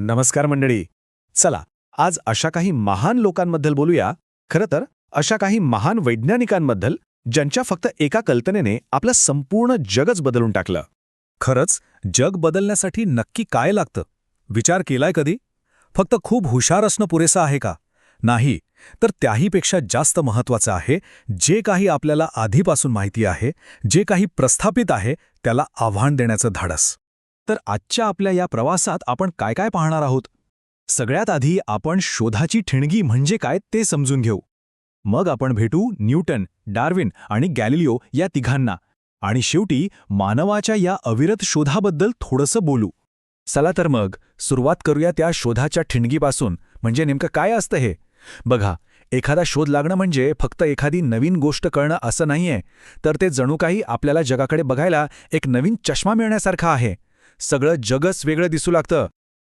नमस्कार मंडळी. चला आज अशा काही महान लोकांबद्दल बोलूया. खरं तर अशा काही महान वैज्ञानिकांबद्दल ज्यांच्या फक्त एका कल्पनेने आपलं संपूर्ण जगच बदलून टाकलं. खरंच जग बदलण्यासाठी नक्की काय लागतं? विचार केलाय कधी? फक्त खूप हुशार असणं पुरेसं आहे का? नाही तर त्याहीपेक्षा जास्त महत्वाचं आहे जे काही आपल्याला आधीपासून माहिती आहे जे काही प्रस्थापित आहे त्याला आव्हान देण्याचं धाडस. तर आजच्या आपल्या या प्रवासात आपण काय काय पाहणार आहोत? सगळ्यात आधी आपण शोधाची ठिणगी म्हणजे काय ते समजून घेऊ. मग आपण भेटू न्यूटन डार्विन आणि गॅलिलिओ या तिघांना. आणि शेवटी मानवाच्या या अविरत शोधाबद्दल थोडंसं बोलू. चला तर मग सुरुवात करूया त्या शोधाच्या ठिणगीपासून. म्हणजे नेमकं काय असतं हे? बघा एखादा शोध लागणं म्हणजे फक्त एखादी नवीन गोष्ट कळणं असं नाहीये. तर ते जणू काही आपल्याला जगाकडे बघायला एक नवीन चष्मा मिळण्यासारखा आहे. सगळं जगच वेगळं दिसू लागतं.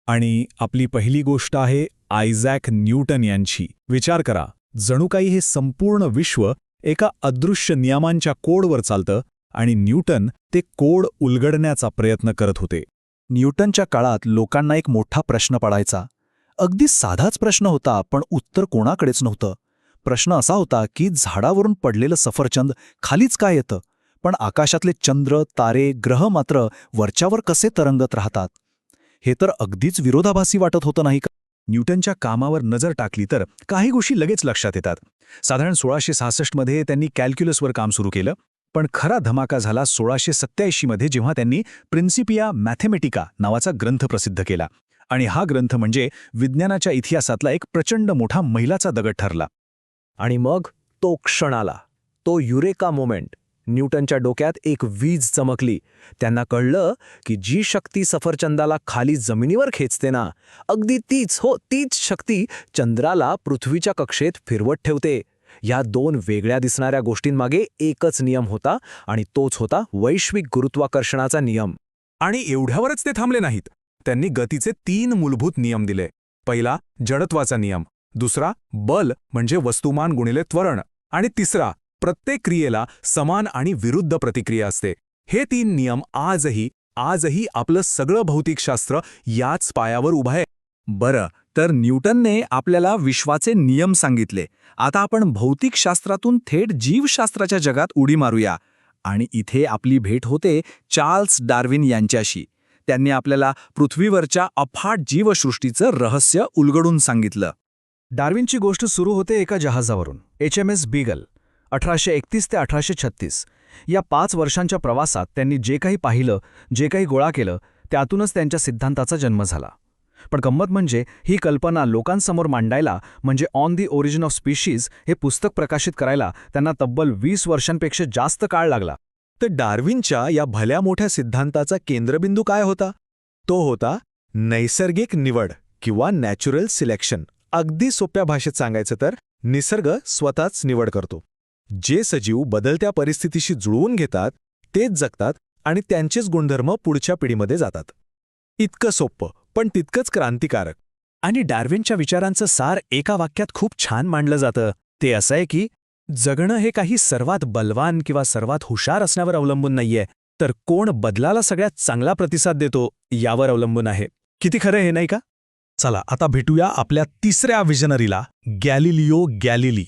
आणि आपली पहिली गोष्ट आहे आयझॅक न्यूटन यांची. विचार करा जणू काही हे संपूर्ण विश्व एका अदृश्य नियमांच्या कोडवर चालतं आणि न्यूटन ते कोड उलगडण्याचा प्रयत्न करत होते. न्यूटनच्या काळात लोकांना एक मोठा प्रश्न पडायचा. अगदी साधाच प्रश्न होता पण उत्तर कोणाकडेच नव्हतं. प्रश्न असा होता की झाडावरून पडलेलं सफरचंद खालीच काय येतं? पण आकाशातले चंद्र तारे ग्रह मात्र वरच्यावर कसे तरंगत राहतात? हे तर अगदीच विरोधाभासी वाटत होतं नाही का? न्यूटनच्या कामावर नजर टाकली तर काही गोष्टी लगेच लक्षात येतात. साधारण सोळाशे सहासष्टमध्ये त्यांनी कॅल्क्युलसवर काम सुरू केलं पण खरा धमाका झाला सोळाशे सत्याऐंशीमध्ये जेव्हा त्यांनी प्रिन्सिपिया मॅथेमेटिका नावाचा ग्रंथ प्रसिद्ध केला. आणि हा ग्रंथ म्हणजे विज्ञानाच्या इतिहासातला एक प्रचंड मोठा महिलाचा दगड ठरला. आणि मग तो क्षण आला. तो युरेका मोमेंट. न्यूटनच्या डोक्यात एक वीज चमकली. त्यांना कळलं की जी शक्ती सफरचंदाला खाली जमिनीवर खेचते ना अगदी तीच हो तीच शक्ती चंद्राला पृथ्वीच्या कक्षेत फिरवत ठेवते. या दोन वेगळ्या दिसणाऱ्या गोष्टींमागे एकच नियम होता आणि तोच होता वैश्विक गुरुत्वाकर्षणाचा नियम. आणि एवढ्यावरच ते थांबले नाहीत. त्यांनी गतीचे तीन मूलभूत नियम दिले. पहिला जडत्वाचा नियम. दुसरा बल म्हणजे वस्तुमान गुणिले त्वरण. आणि तिसरा प्रत्येक क्रियेला समान आणि विरुद्ध प्रतिक्रिया असते. हे तीन नियम आजही आजही आपलं सगळं भौतिकशास्त्र याच पायावर उभं आहे. बरं तर न्यूटनने आपल्याला विश्वाचे नियम सांगितले. आता आपण भौतिकशास्त्रातून थेट जीवशास्त्राच्या जगात उडी मारूया. आणि इथे आपली भेट होते चार्ल्स डार्विन यांच्याशी. त्यांनी आपल्याला पृथ्वीवरच्या अफाट जीवसृष्टीचं रहस्य उलगडून सांगितलं. डार्विनची गोष्ट सुरू होते एका जहाजावरून. H M S Beagle. अठराशे एकतीस ते अठराशे छत्तीस. या पाच वर्षांच्या प्रवासात त्यांनी जे काही पाहिलं जे काही गोळा केलं त्यातूनच त्यांच्या सिद्धांताचा जन्म झाला. पण गंमत म्हणजे ही कल्पना लोकांसमोर मांडायला म्हणजे on the origin of species हे पुस्तक प्रकाशित करायला त्यांना तब्बल वीस वर्षांपेक्षा जास्त काळ लागला. तर डार्विनच्या या भल्या मोठ्या सिद्धांताचा केंद्रबिंदू काय होता? तो होता नैसर्गिक निवड किंवा नॅचरल सिलेक्शन अगदी सोप्या भाषेत सांगायचं तर निसर्ग स्वतःच निवड करतो. जे सजीव बदलत्या परिस्थितीशी जुळवून घेतात तेच जगतात आणि त्यांचेच गुणधर्म पुढच्या पिढीमध्ये जातात. इतकं सोप्पं पण तितकंच क्रांतिकारक. आणि डार्विनच्या विचारांचं सार एका वाक्यात खूप छान मांडलं जातं. ते असं आहे की जगणं हे काही सर्वात बलवान किंवा सर्वात हुशार असण्यावर अवलंबून नाहीये तर कोण बदलाला सगळ्यात चांगला प्रतिसाद देतो यावर अवलंबून आहे. किती खरं हे नाही का? चला आता भेटूया आपल्या तिसऱ्या विजनरीला गॅलिलिओ गॅलिली.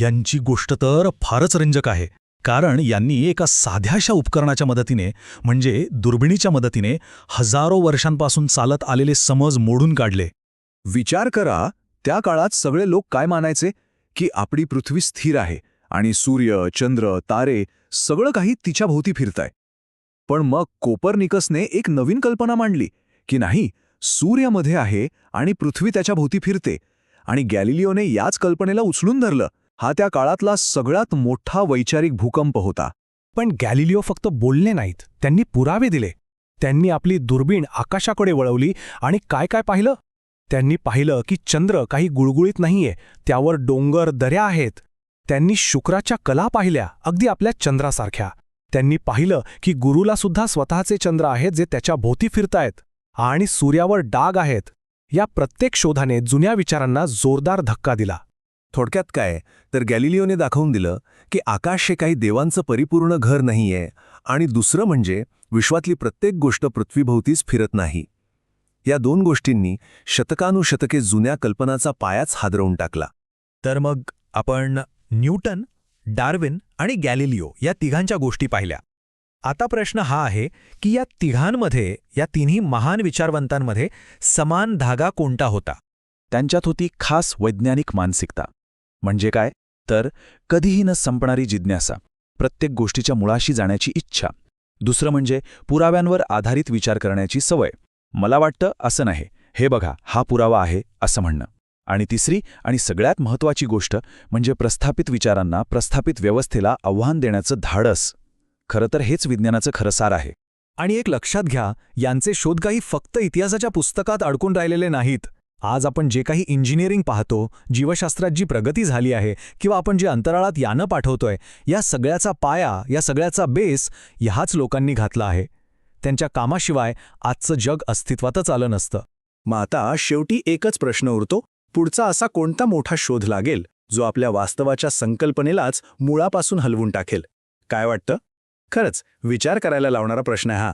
यांची गोष्ट तर फारच रंजक आहे. कारण यांनी एका साध्याशा उपकरणाच्या मदतीने म्हणजे दुर्बिणीच्या मदतीने हजारो वर्षांपासून चालत आलेले समज मोडून काढले. विचार करा त्या काळात सगळे लोक काय मानायचे? की आपली पृथ्वी स्थिर आहे आणि सूर्य चंद्र तारे सगळं काही तिच्या भोवती फिरताय. पण मग कोपरनिकसने एक नवीन कल्पना मांडली की नाही सूर्यामध्ये आहे आणि पृथ्वी त्याच्या भोवती फिरते आणि गॅलिलिओने याच कल्पनेला उचलून धरलं. हा त्या काळातला सगळ्यात मोठा वैचारिक भूकंप होता. पण गॅलिलिओ फक्त बोलले नाहीत. त्यांनी पुरावे दिले. त्यांनी आपली दुर्बीण आकाशाकडे वळवली आणि काय काय पाहिलं? त्यांनी पाहिलं की चंद्र काही गुळगुळीत नाहीये. त्यावर डोंगर दऱ्या आहेत. त्यांनी शुक्राच्या कला पाहिल्या अगदी आपल्या चंद्रासारख्या. त्यांनी पाहिलं की गुरुला सुद्धा स्वतःचे चंद्र आहेत जे त्याच्या भोवती फिरतायत आणि सूर्यावर डाग आहेत. या प्रत्येक शोधाने जुन्या विचारांना जोरदार धक्का दिला. थोडक्यात काय? तर गॅलिलिओने दाखवून दिलं की आकाश हे काही देवांचं परिपूर्ण घर नाहीये आणि दुसरं म्हणजे विश्वातली प्रत्येक गोष्ट पृथ्वीभोवतीच फिरत नाही. या दोन गोष्टींनी शतकानुशतके जुन्या कल्पनाचा पायाच हादरवून टाकला. तर मग आपण न्यूटन डार्विन आणि गॅलिलिओ या तिघांच्या गोष्टी पाहिल्या. आता प्रश्न हा आहे की या तिघांमध्ये या तिन्ही महान विचारवंतांमध्ये समान धागा कोणता होता? त्यांच्यात होती खास वैज्ञानिक मानसिकता. म्हणजे काय? तर कधीही न संपणारी जिज्ञासा प्रत्येक गोष्टीच्या मुळाशी जाण्याची इच्छा. दुसरं म्हणजे पुराव्यांवर आधारित विचार करण्याची सवय. मला वाटतं असं नाही. हे बघा हा पुरावा आहे असं म्हणणं. आणि तिसरी आणि सगळ्यात महत्त्वाची गोष्ट म्हणजे प्रस्थापित विचारांना प्रस्थापित व्यवस्थेला आव्हान देण्याचं धाडस. खरं तर हेच विज्ञानाचं खरं सार आहे. आणि एक लक्षात घ्या यांचे शोध काही फक्त इतिहासाच्या पुस्तकात अडकून राहिलेले नाहीत. आज आपण जे काही इंजिनिअरिंग पाहतो जीवशास्त्रात जी प्रगती झाली आहे किंवा आपण जे अंतराळात यानं पाठवतोय या सगळ्याचा पाया या सगळ्याचा बेस ह्याच लोकांनी घातला आहे. त्यांच्या कामाशिवाय आजचं जग अस्तित्वातच आलं नसतं. मग आता शेवटी एकच प्रश्न उरतो पुढचा असा कोणता मोठा शोध लागेल जो आपल्या वास्तवाच्या संकल्पनेलाच मुळापासून हलवून टाकेल? काय वाटतं? खरंच विचार करायला लावणारा प्रश्न आहे हा.